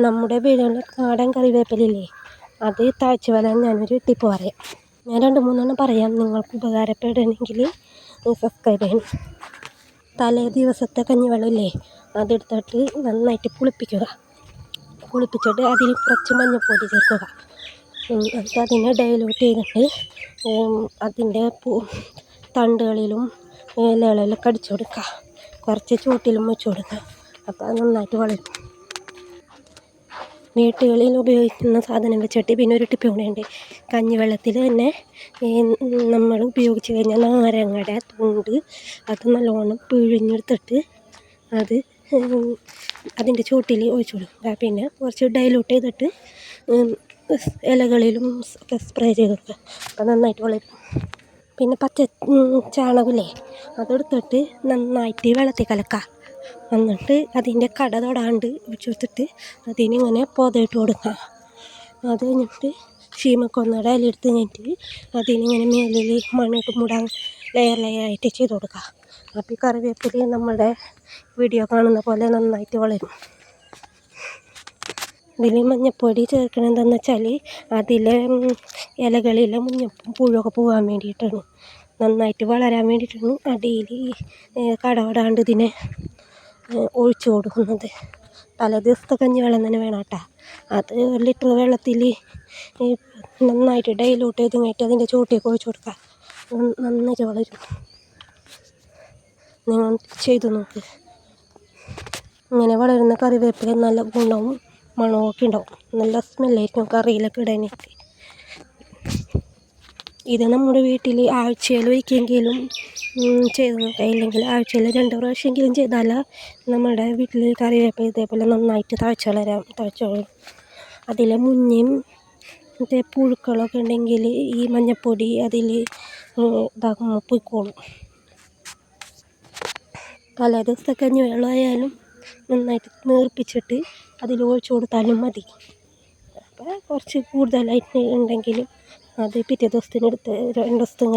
നമ്മുടെ വീടുകളിൽ നാടൻ കറിവേപ്പിലയില്ലേ? അത് തഴച്ച് വരാൻ ഞാനൊരു ടിപ്പ് പറയാം. ഞാൻ രണ്ട് മൂന്നെണ്ണം പറയാം. നിങ്ങൾക്ക് ഉപകാരപ്പെടണമെങ്കിൽ സബ്സ്ക്രൈബ് ചെയ്യണം. തലേ ദിവസത്തെ കഞ്ഞിവെള്ളമില്ലേ? അതെടുത്തിട്ട് നന്നായിട്ട് പുളിപ്പിക്കുക പുളിപ്പിച്ചിട്ട് അതിൽ കുറച്ച് മഞ്ഞൾപ്പൊടി ചേർക്കുക. എന്നിട്ട് അതിനെ ഡൈലൂട്ട് ചെയ്തിട്ട് അതിന്റെ പൂ തണ്ടുകളിലും ഇലകളിലും കടിച്ചു കൊടുക്കുക. കുറച്ച് ചൂട്ടിലും വെച്ച് കൊടുക്കുക. അപ്പോൾ അത് നന്നായിട്ട് വളരും. വീട്ടുകളിൽ ഉപയോഗിക്കുന്ന സാധനം വെച്ചിട്ട് പിന്നെ ഒരു ടിപ്പ് കൂടെയുണ്ട് കഞ്ഞിവെള്ളത്തിൽ തന്നെ നമ്മൾ ഉപയോഗിച്ച് കഴിഞ്ഞാൽ നാരങ്ങയുടെ തൂണ്ട് അത് നല്ലോണം പിഴിഞ്ഞെടുത്തിട്ട് അത് അതിന്റെ ചുവട്ടിൽ ഒഴിച്ചു കൊടുക്കുക പിന്നെ കുറച്ച് ഡൈലൂട്ട് ചെയ്തിട്ട് ഇലകളിലും ഒക്കെ സ്പ്രേ ചെയ്ത് കൊടുക്കുക. അപ്പോൾ നന്നായിട്ട് വളരും. പിന്നെ പച്ച ചാണകമില്ലേ അതെടുത്തിട്ട് നന്നായിട്ട് വെള്ളത്തിൽ കലക്കുക. എന്നിട്ട് അതിന്റെ കട തൊടാണ്ട് വെച്ചെടുത്തിട്ട് അതിനിങ്ങനെ പൊതയിട്ട് കൊടുക്കുക. അത് കഴിഞ്ഞിട്ട് ഷീമക്കൊന്നട ഇല എടുത്ത് കഴിഞ്ഞിട്ട് അതിനിങ്ങനെ മേലിൽ മണ്ണിട്ട് മൂടാൻ ലെയർ ലെയർ ആയിട്ട് ചെയ്ത് കൊടുക്കുക. അപ്പോൾ ഈ കറിവേപ്പില നമ്മുടെ വീഡിയോ കാണുന്ന പോലെ നന്നായിട്ട് വളരും. ഇതിൽ മഞ്ഞപ്പൊടി ചേർക്കണം എന്താണെന്ന് വെച്ചാൽ അതിലെ ഇലകളിലെ മുഞ്ഞപ്പും പുഴുവൊക്കെ പോകാൻ വേണ്ടിയിട്ടാണ്. നന്നായിട്ട് വളരാൻ വേണ്ടിയിട്ടാണ് അടിയിൽ കടവിടാണ്ട് ഇതിനെ ഒഴിച്ച് കൊടുക്കുന്നത്. തലേ ദിവസത്തെ കഞ്ഞിവെള്ളം തന്നെ വേണം കേട്ടോ. അത് ഒരു ലിറ്റർ വെള്ളത്തിൽ നന്നായിട്ട് ഡൈലൂട്ട് ചെയ്ത് കഴിഞ്ഞിട്ട് അതിന്റെ ചുവട്ടിലേക്ക് ഒഴിച്ച് കൊടുക്കുക നന്നായിട്ട് വളരും. നിങ്ങൾ ചെയ്തു നോക്ക്. ഇങ്ങനെ വളരുന്ന കറിവേപ്പില നല്ല ഗുണവും മണവും ഒക്കെ ഉണ്ടാവും. നല്ല സ്മെല്ലായിരിക്കും കറിയിലൊക്കെ ഇടാനായിട്ട്. ഇത് നമ്മുടെ വീട്ടിൽ ആഴ്ചയിൽ ഒരിക്കലെങ്കിലും ചെയ്ത് നോക്കാം ഇല്ലെങ്കിൽ ആഴ്ചയിൽ രണ്ട് പ്രാവശ്യമെങ്കിലും ചെയ്താൽ നമ്മുടെ വീട്ടിൽ കറിവേപ്പില ഇതേപോലെ നന്നായിട്ട് തഴച്ച് വളരാം തഴച്ച് വളരും. അതിൽ മുഞ്ഞയും മറ്റേ പുഴുക്കളൊക്കെ ഉണ്ടെങ്കിൽ ഈ മഞ്ഞൾപ്പൊടി അതിൽ ഇതാകുമ്പോൾ പൊയ്ക്കോളും. തലേ ദിവസത്തെ കഞ്ഞിവെള്ളമായാലും നന്നായിട്ട് നേർപ്പിച്ചിട്ട് അതിൽ ഒഴിച്ചു കൊടുത്താലും മതി. അപ്പോൾ കുറച്ച് കൂടുതലായിട്ട് ഉണ്ടെങ്കിലും അത് പിറ്റേ ദിവസത്തിന് എടുത്ത് രണ്ട് ദിവസത്തിന്